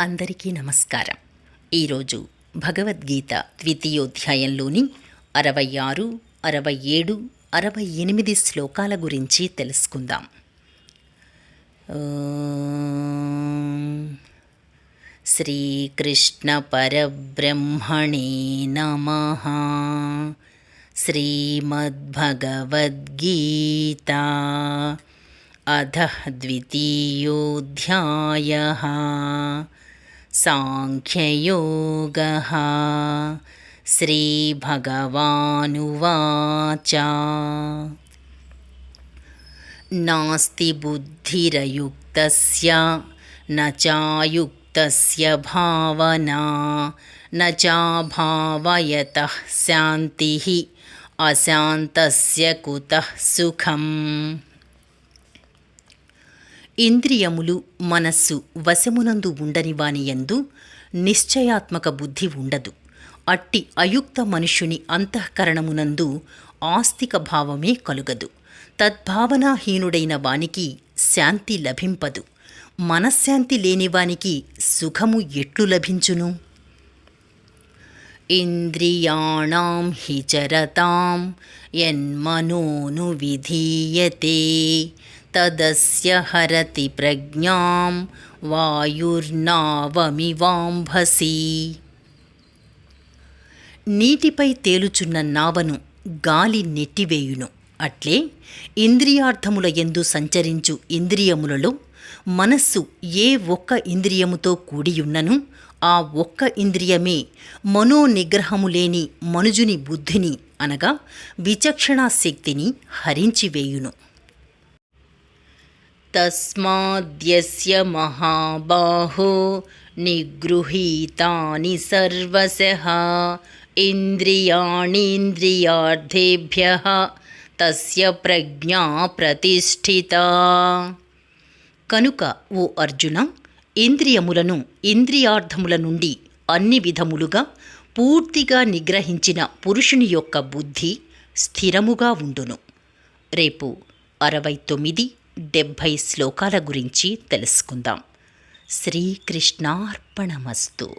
అందరికీ నమస్కారం. ఈరోజు భగవద్గీత ద్వితీయోధ్యాయంలోని అరవై ఆరు అరవై ఏడు అరవై ఎనిమిది శ్లోకాల గురించి తెలుసుకుందాం. శ్రీకృష్ణ పరబ్రహ్మణే నమ. శ్రీమద్భగవద్గీతా అధ ద్వితీయోధ్యాయ. साङ्ख्ययोगः। श्रीभगवानुवाच। नास्ति बुद्धिरयुक्तस्य न चायुक्तस्य भावना न चाभावयतः शान्तिः अशान्तस्य कुतः सुखम् ఇంద్రియములు మనస్సు వశమునందు ఉండని వానియందు నిశ్చయాత్మక బుద్ధి ఉండదు. అట్టి అయుక్త మనుష్యుని అంతఃకరణమునందు ఆస్తిక భావమే కలుగదు. తద్భావనాహీనుడైన వానికి శాంతి లభింపదు. మనశ్శాంతి లేనివానికి సుఖము ఎట్లు లభించును? ఇంద్రియాణం హిచరతాం యన్మనోను విధీయతే. తదస్య హరతి ప్రజ్ఞాం వాయుర్నావమివాంభసి నీటిపై తేలుచున్న నావను గాలి నెట్టివేయును. అట్లే ఇంద్రియార్థముల యందు సంచరించు ఇంద్రియములలో మనస్సు ఏ ఒక్క ఇంద్రియముతో కూడియున్నను ఆ ఒక్క ఇంద్రియమే మనోనిగ్రహము లేని మనుజుని బుద్ధిని అనగా విచక్షణా శక్తిని హరించివేయును. తస్మాద్యస్య మహాబాహో నిగృహీతాని సర్వశః ఇంద్రియాణీంద్రియార్థేభ్య తస్య ప్రజ్ఞా ప్రతిష్ఠిత కనుక ఓ అర్జున ఇంద్రియములను ఇంద్రియార్థముల నుండి అన్ని విధములుగా పూర్తిగా నిగ్రహించిన పురుషుని యొక్క బుద్ధి స్థిరముగా ఉండును. రేపు అరవై తొమ్మిది డెబ్భై శ్లోకాల గురించి తెలుసుకుందాం. శ్రీకృష్ణార్పణమస్తు.